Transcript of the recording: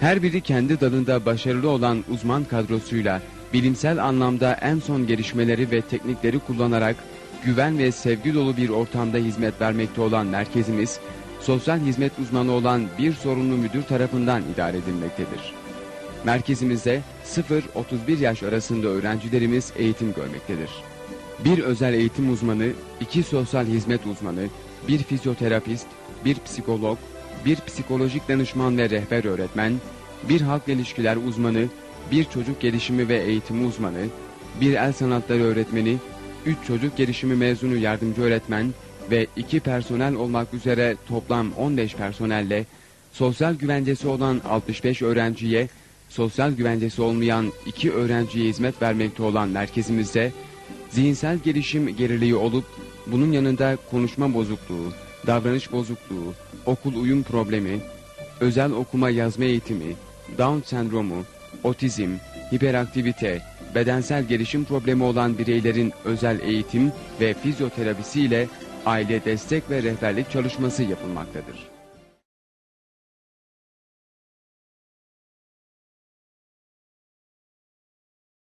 Her biri kendi dalında başarılı olan uzman kadrosuyla bilimsel anlamda en son gelişmeleri ve teknikleri kullanarak güven ve sevgi dolu bir ortamda hizmet vermekte olan merkezimiz, sosyal hizmet uzmanı olan bir sorumlu müdür tarafından idare edilmektedir. Merkezimizde 0-31 yaş arasında öğrencilerimiz eğitim görmektedir. Bir özel eğitim uzmanı, iki sosyal hizmet uzmanı, bir fizyoterapist, bir psikolog, bir psikolojik danışman ve rehber öğretmen, bir halk ilişkiler uzmanı, bir çocuk gelişimi ve eğitimi uzmanı, bir el sanatları öğretmeni, üç çocuk gelişimi mezunu yardımcı öğretmen ve iki personel olmak üzere toplam 15 personelle sosyal güvencesi olan 65 öğrenciye, sosyal güvencesi olmayan iki öğrenciye hizmet vermekte olan merkezimizde zihinsel gelişim geriliği olup bunun yanında konuşma bozukluğu, davranış bozukluğu, okul uyum problemi, özel okuma yazma eğitimi, Down sendromu, otizm, hiperaktivite, bedensel gelişim problemi olan bireylerin özel eğitim ve fizyoterapisiyle aile destek ve rehberlik çalışması yapılmaktadır.